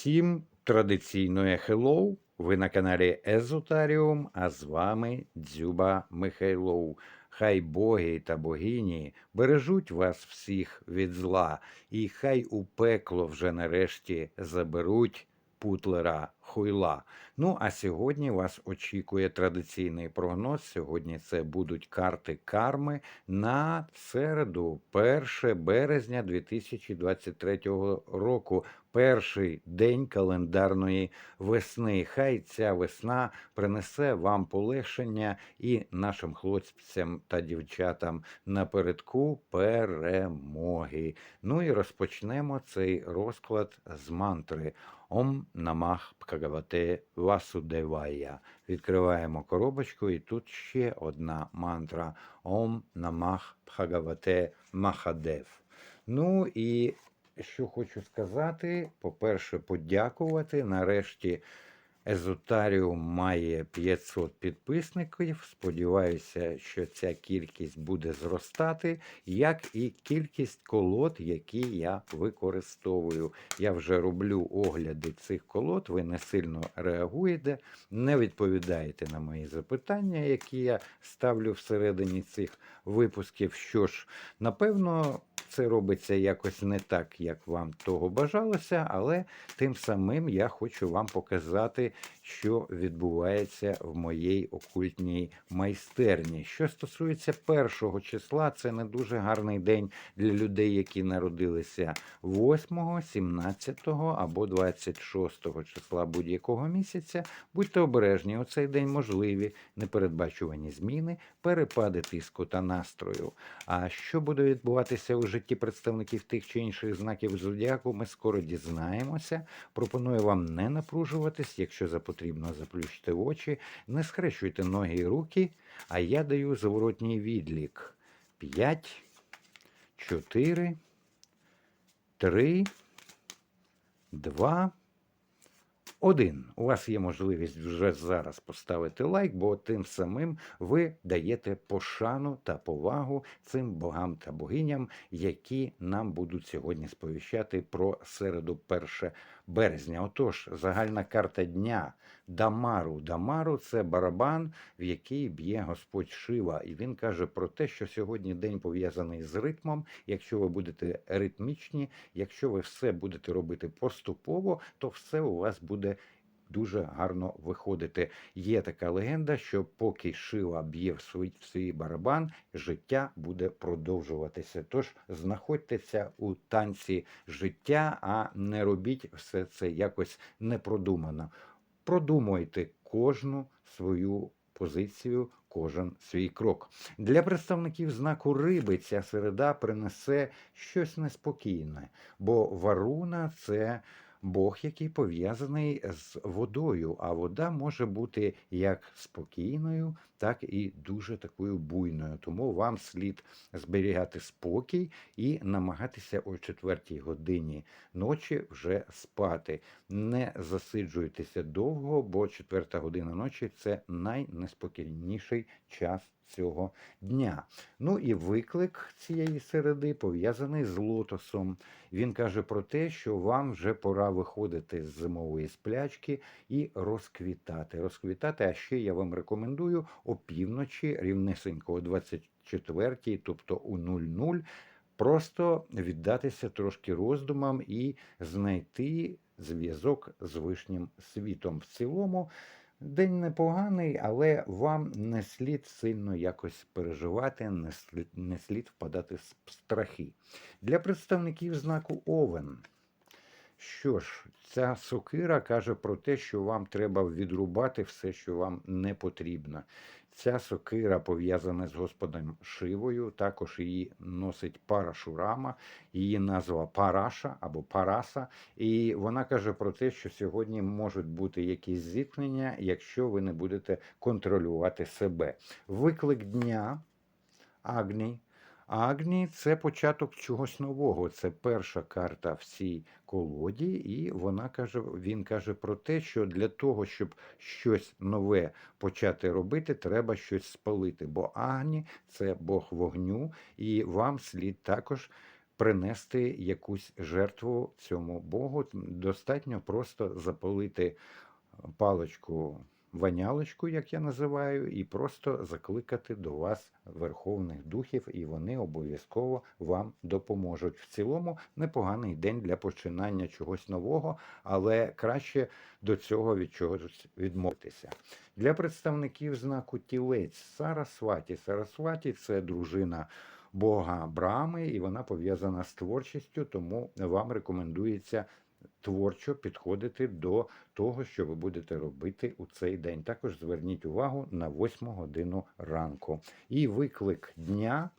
Всім традиційне хеллоу. Ви на каналі Езотаріум, а з вами Дзюба Михайлов. Хай боги та богині бережуть вас всіх від зла, і хай у пекло вже нарешті заберуть путлера хуйла. Ну а сьогодні вас очікує традиційний прогноз. Сьогодні це будуть карти карми на середу, 1 березня 2023 року. Перший день календарної весни. Хай ця весна принесе вам полегшення і нашим хлопцям та дівчатам напередку перемоги. Ну і розпочнемо цей розклад з мантри Ом Намах Пкагавате Васудевая. Відкриваємо коробочку, і тут ще одна мантра Ом Намах Пхагавате Махадев. Ну і що хочу сказати, по-перше, подякувати. Нарешті Езотаріум має 500 підписників. Сподіваюся, що ця кількість буде зростати, як і кількість колод, які я використовую. Я вже роблю огляди цих колод. Ви не сильно реагуєте, не відповідаєте на мої запитання, які я ставлю всередині цих випусків. Що ж, напевно. Це робиться якось не так, як вам того бажалося, але тим самим я хочу вам показати, що відбувається в моїй окультній майстерні. Що стосується першого числа, це не дуже гарний день для людей, які народилися 8, 17 або 26 числа будь-якого місяця. Будьте обережні, у цей день можливі непередбачувані зміни, перепади тиску та настрою. А що буде відбуватися у житті представників тих чи інших знаків зодіаку, ми скоро дізнаємося. Пропоную вам не напружуватись, якщо за потрібно заплющити очі, не схрещуйте ноги і руки, а я даю зворотній відлік. 5, 4, 3, 2, один. У вас є можливість вже зараз поставити лайк, бо тим самим ви даєте пошану та повагу цим богам та богиням, які нам будуть сьогодні сповіщати про середу 1 березня. Отож, загальна карта дня Дамару. Дамару це барабан, в який б'є Господь Шива. І він каже про те, що сьогодні день пов'язаний з ритмом. Якщо ви будете ритмічні, якщо ви все будете робити поступово, то все у вас буде. Дуже гарно виходити. Є така легенда, що поки шива б'є в свій, в свій барабан, життя буде продовжуватися. Тож знаходьтеся у танці життя, а не робіть все це якось непродумано. Продумуйте кожну свою позицію, кожен свій крок. Для представників знаку риби ця середа принесе щось неспокійне, бо варуна це. Бог, який пов'язаний з водою, а вода може бути як спокійною, так і дуже такою буйною. Тому вам слід зберігати спокій і намагатися о четвертій годині ночі вже спати. Не засиджуйтеся довго, бо четверта година ночі це найнеспокійніший час. Цього дня. Ну і виклик цієї середи пов'язаний з лотосом. Він каже про те, що вам вже пора виходити з зимової сплячки і розквітати. Розквітати, а ще я вам рекомендую опівночі, рівнесенько о 24-й, тобто у 00, просто віддатися трошки роздумам і знайти зв'язок з вишнім світом. В цілому. День непоганий, але вам не слід сильно якось переживати, не слід, не слід впадати в страхи. Для представників знаку Овен. Що ж, ця сокира каже про те, що вам треба відрубати все, що вам не потрібно. Ця сокира пов'язана з Господом Шивою, також її носить Парашурама, її назва Параша або Параса. І вона каже про те, що сьогодні можуть бути якісь зіткнення, якщо ви не будете контролювати себе. Виклик дня Агні. Агні це початок чогось нового. Це перша карта в цій колоді, і вона каже: він каже про те, що для того, щоб щось нове почати робити, треба щось спалити. Бо Агні це Бог вогню, і вам слід також принести якусь жертву цьому Богу. Достатньо просто запалити паличку ванялочку, як я називаю, і просто закликати до вас верховних духів, і вони обов'язково вам допоможуть. В цілому непоганий день для починання чогось нового, але краще до цього від чогось відмовитися. Для представників знаку тілець Сарасваті. Сарасваті це дружина. Бога Брами, і вона пов'язана з творчістю, тому вам рекомендується творчо підходити до того, що ви будете робити у цей день. Також зверніть увагу на 8 годину ранку. І виклик дня.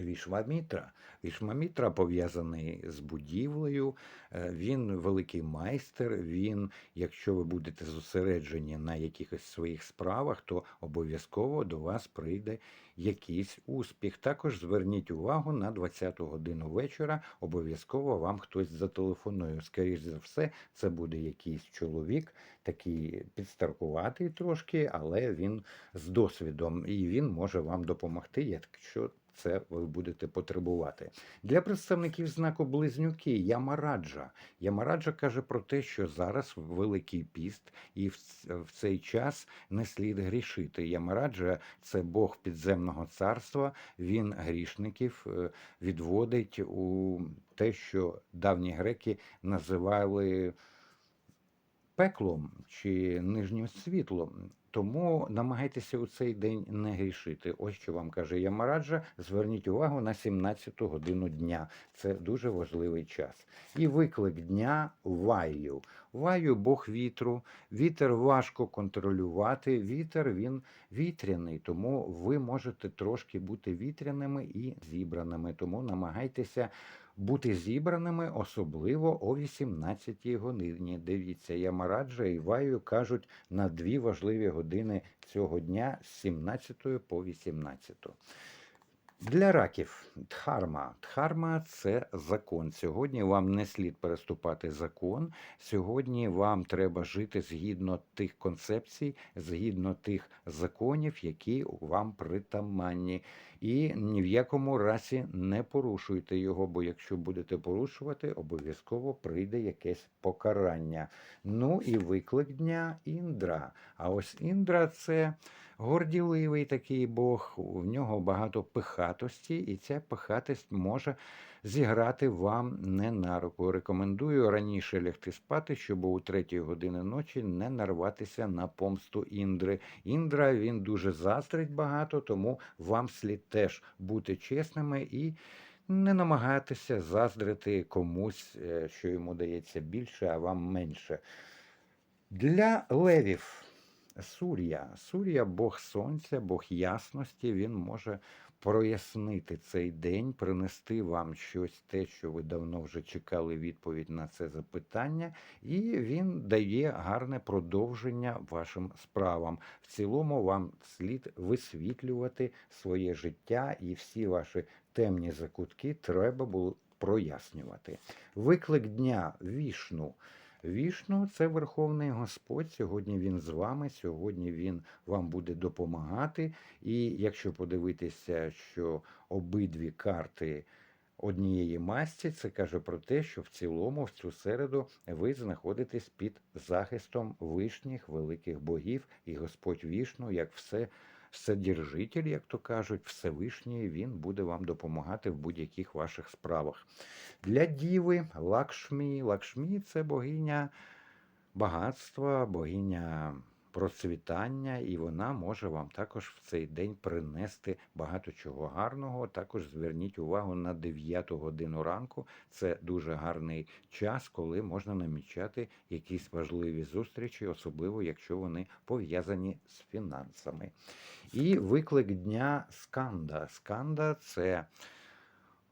Вішвамітра. Вішвамітра пов'язаний з будівлею, е, він великий майстер. Він, якщо ви будете зосереджені на якихось своїх справах, то обов'язково до вас прийде якийсь успіх. Також зверніть увагу на 20 годину вечора. Обов'язково вам хтось зателефонує. Скоріше за все, це буде якийсь чоловік, такий підстаркуватий трошки, але він з досвідом, і він може вам допомогти, якщо це ви будете потребувати. Для представників знаку близнюки Ямараджа. Ямараджа каже про те, що зараз Великий піст, і в цей час не слід грішити. Ямараджа це Бог підземного царства. Він грішників е, відводить у те, що давні греки називали пеклом чи нижнім світлом. Тому намагайтеся у цей день не грішити. Ось що вам каже Ямараджа. Зверніть увагу на 17 годину дня. Це дуже важливий час. І виклик дня ваю. Ваю Бог вітру. Вітер важко контролювати. Вітер він вітряний, тому ви можете трошки бути вітряними і зібраними. Тому намагайтеся бути зібраними, особливо о 18 годині. Дивіться, Ямараджа і Ваю кажуть на дві важливі години цього дня з 17 по 18. Для раків дхарма. Дхарма це закон. Сьогодні вам не слід переступати закон. Сьогодні вам треба жити згідно тих концепцій, згідно тих законів, які вам притаманні. І ні в якому разі не порушуйте його, бо якщо будете порушувати, обов'язково прийде якесь покарання. Ну і виклик дня Індра. А ось Індра це горділивий такий Бог, в нього багато пихатості, і ця пихатость може зіграти вам не на руку. Рекомендую раніше лягти спати, щоб у третій години ночі не нарватися на помсту Індри. Індра він дуже заздрить багато, тому вам слід теж бути чесними і. Не намагатися заздрити комусь, е, що йому дається більше, а вам менше. Для левів Сур'я. Сур'я Бог сонця, Бог ясності, він може прояснити цей день, принести вам щось, те, що ви давно вже чекали відповідь на це запитання, і він дає гарне продовження вашим справам. В цілому вам слід висвітлювати своє життя і всі ваші темні закутки треба було прояснювати. Виклик дня вішну. Вішну це Верховний Господь. Сьогодні він з вами, сьогодні він вам буде допомагати. І якщо подивитися, що обидві карти однієї масті, це каже про те, що в цілому в цю середу ви знаходитесь під захистом вишніх великих богів, і Господь Вішну, як все. Вседержитель, як то кажуть, Всевишній, він буде вам допомагати в будь-яких ваших справах. Для діви Лакшмі. Лакшмі це богиня багатства, богиня процвітання, і вона може вам також в цей день принести багато чого гарного. Також зверніть увагу на 9 годину ранку. Це дуже гарний час, коли можна намічати якісь важливі зустрічі, особливо якщо вони пов'язані з фінансами. І виклик дня Сканда. Сканда це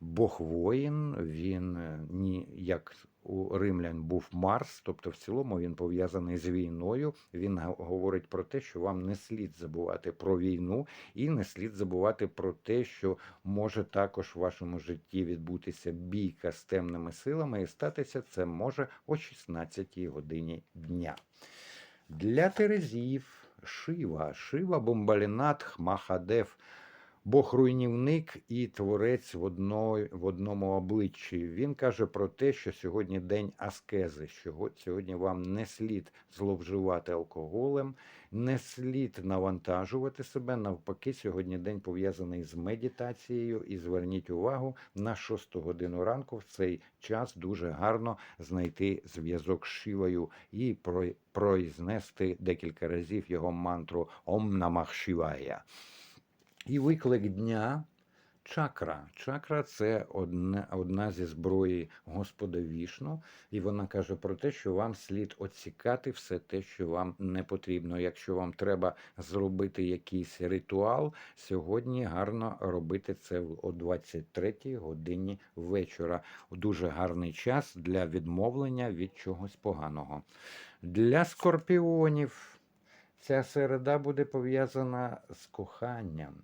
Бог воїн, він е, ні як у римлян був Марс, тобто в цілому він пов'язаний з війною. Він говорить про те, що вам не слід забувати про війну, і не слід забувати про те, що може також в вашому житті відбутися бійка з темними силами, і статися це може о 16-й годині дня. Для Терезів Шива, Шива Бомбалінатх Махадев. Бог руйнівник і творець в, одно, в одному обличчі. Він каже про те, що сьогодні день аскези, що сьогодні вам не слід зловживати алкоголем, не слід навантажувати себе. Навпаки, сьогодні день пов'язаний з медитацією. І зверніть увагу на 6 годину ранку. В цей час дуже гарно знайти зв'язок з Шивою і про- произнести декілька разів його мантру Ом Намах Шивая. І виклик дня чакра. Чакра це одна, одна зі зброї Господа Вішну, і вона каже про те, що вам слід оцікати все те, що вам не потрібно. Якщо вам треба зробити якийсь ритуал, сьогодні гарно робити це о 23 годині вечора. Дуже гарний час для відмовлення від чогось поганого. Для скорпіонів ця середа буде пов'язана з коханням.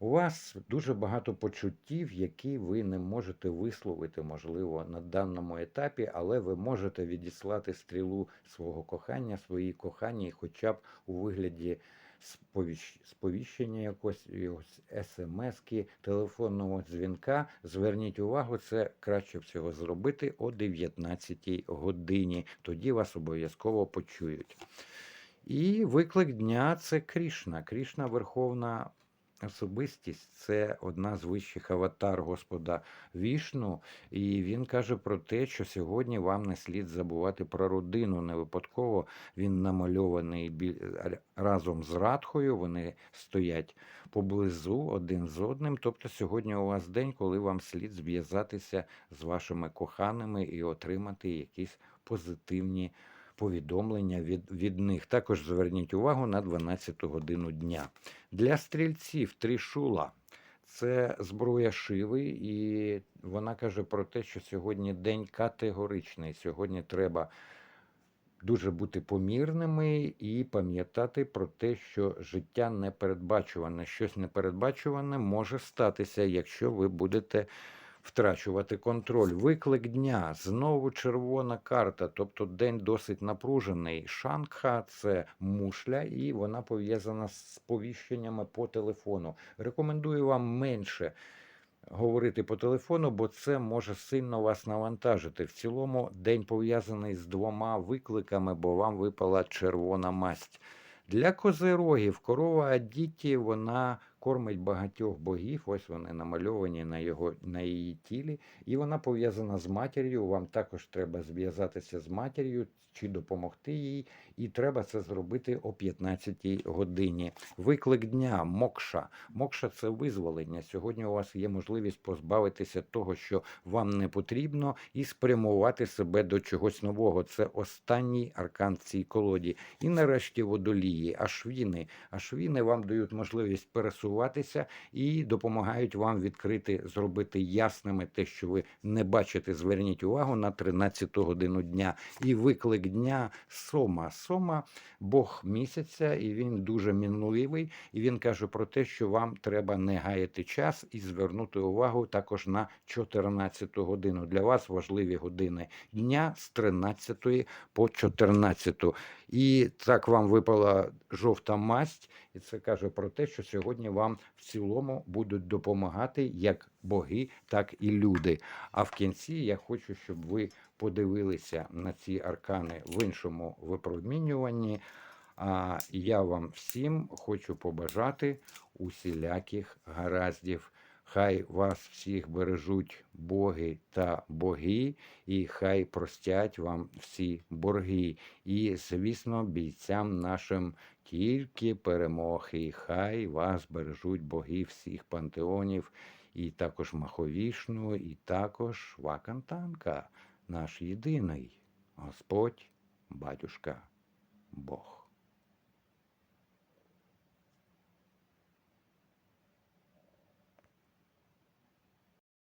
У вас дуже багато почуттів, які ви не можете висловити, можливо, на даному етапі, але ви можете відіслати стрілу свого кохання, своїй коханій, хоча б у вигляді сповіщ- сповіщення якось, якось смс-ки, телефонного дзвінка. Зверніть увагу, це краще всього зробити о 19 годині. Тоді вас обов'язково почують. І виклик дня це Крішна. Крішна Верховна особистість, це одна з вищих аватар Господа Вішну. І він каже про те, що сьогодні вам не слід забувати про родину. Не випадково він намальований разом з Радхою. Вони стоять поблизу один з одним. Тобто сьогодні у вас день, коли вам слід зв'язатися з вашими коханими і отримати якісь позитивні повідомлення від, від них. Також зверніть увагу на 12 годину дня. Для стрільців трішула це зброя Шиви, і вона каже про те, що сьогодні день категоричний. Сьогодні треба дуже бути помірними і пам'ятати про те, що життя непередбачуване. Щось непередбачуване може статися, якщо ви будете втрачувати контроль. Виклик дня знову червона карта, тобто день досить напружений. Шангха це мушля, і вона пов'язана з сповіщеннями по телефону. Рекомендую вам менше. Говорити по телефону, бо це може сильно вас навантажити. В цілому день пов'язаний з двома викликами, бо вам випала червона масть. Для козирогів корова Адіті вона кормить багатьох богів. Ось вони намальовані на його на її тілі, і вона пов'язана з матір'ю. Вам також треба зв'язатися з матір'ю чи допомогти їй, і треба це зробити о 15-й годині. Виклик дня мокша. Мокша це визволення. Сьогодні у вас є можливість позбавитися того, що вам не потрібно, і спрямувати себе до чогось нового. Це останній аркан в цій колоді. І нарешті водолії, ашвіни. Ашвіни вам дають можливість пересуватися і допомагають вам відкрити, зробити ясними те, що ви не бачите. Зверніть увагу на 13-ту годину дня. І виклик дня Сома. Сома Бог місяця, і він дуже мінливий. І він каже про те, що вам треба не гаяти час і звернути увагу також на 14-ту годину. Для вас важливі години дня з 13 по 14. І так вам випала жовта масть, і це каже про те, що сьогодні вам в цілому будуть допомагати як боги, так і люди. А в кінці я хочу, щоб ви подивилися на ці аркани в іншому випромінюванні. А я вам всім хочу побажати усіляких гараздів. Хай вас всіх бережуть боги та боги, і хай простять вам всі борги. І, звісно, бійцям нашим тільки перемоги. Хай вас бережуть боги всіх пантеонів, і також Маховішну, і також Вакантанка, наш єдиний Господь, батюшка, Бог.